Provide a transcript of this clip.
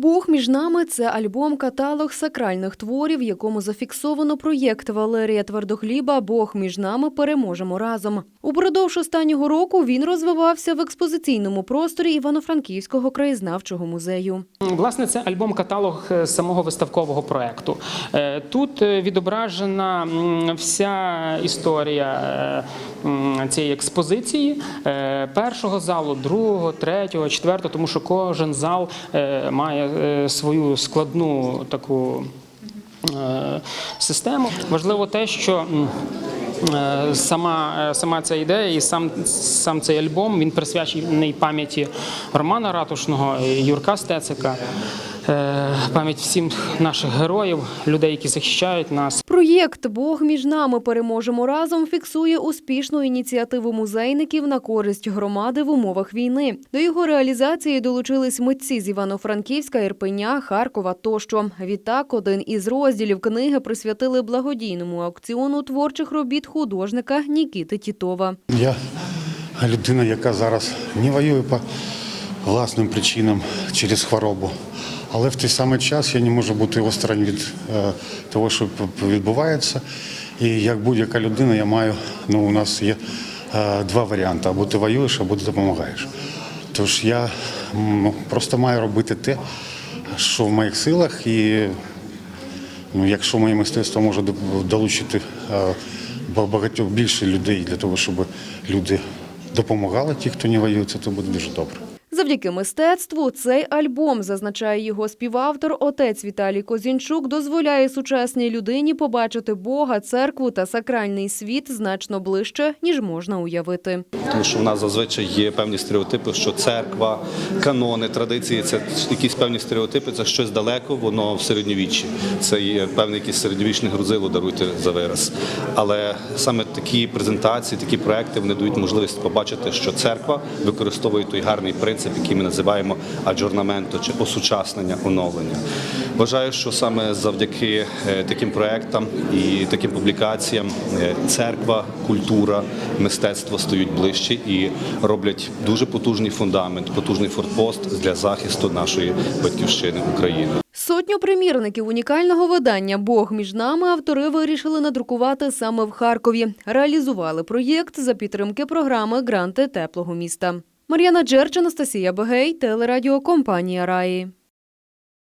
Бог між нами це альбом каталог сакральних творів, в якому зафіксовано проєкт Валерія Твердохліба Бог між нами переможемо разом. Упродовж останнього року він розвивався в експозиційному просторі Івано-Франківського краєзнавчого музею. Власне, це альбом-каталог е, самого виставкового проекту. Е, Тут е, відображена вся історія цієї експозиції першого залу, другого, третього, четвертого, тому що кожен зал має свою складну таку е, систему. Важливо те, що е, сама, е, сама ця ідея і сам, сам цей альбом він присвячений пам'яті Романа Ратушного, е, Юрка Стецика, е, пам'ять всім наших героїв, людей, які захищають нас. Проєкт Бог між нами переможемо разом фіксує успішну ініціативу музейників на користь громади в умовах війни. До його реалізації долучились митці з Івано-Франківська, Ірпеня, Харкова тощо. Відтак, один із розділів книги присвятили благодійному аукціону творчих робіт художника Нікіти Тітова. Я людина, яка зараз не воює по власним причинам через хворобу. Але в той самий час я не можу бути осторонь від е, того, що відбувається. І як будь-яка людина, я маю, ну у нас є е, два варіанти: або ти воюєш, або ти допомагаєш. Тож я м, просто маю робити те, що в моїх силах, і Ну, якщо моє мистецтво може долучити е, багатьох більше людей для того, щоб люди допомагали ті, хто не воює, це то буде дуже добре. Завдяки мистецтву цей альбом, зазначає його співавтор, отець Віталій Козінчук, дозволяє сучасній людині побачити Бога, церкву та сакральний світ значно ближче, ніж можна уявити. Тому що в нас зазвичай є певні стереотипи, що церква, канони, традиції це якісь певні стереотипи, це щось далеко, воно в середньовіччі. Це є певне якесь середньовічне грузило, даруйте за вираз. Але саме такі презентації, такі проекти вони дають можливість побачити, що церква використовує той гарний принцип, який ми називаємо аджорнаменто чи осучаснення, оновлення. Вважаю, що саме завдяки е, таким проектам і таким публікаціям е, церква, культура, мистецтво стають ближче і роблять дуже потужний фундамент, потужний форпост для захисту нашої батьківщини України. Сотню примірників унікального видання Бог між нами автори вирішили надрукувати саме в Харкові. Реалізували проєкт за підтримки програми Гранти теплого міста. Мар'яна Джерч, Анастасія Бегей, телерадіокомпанія Раї.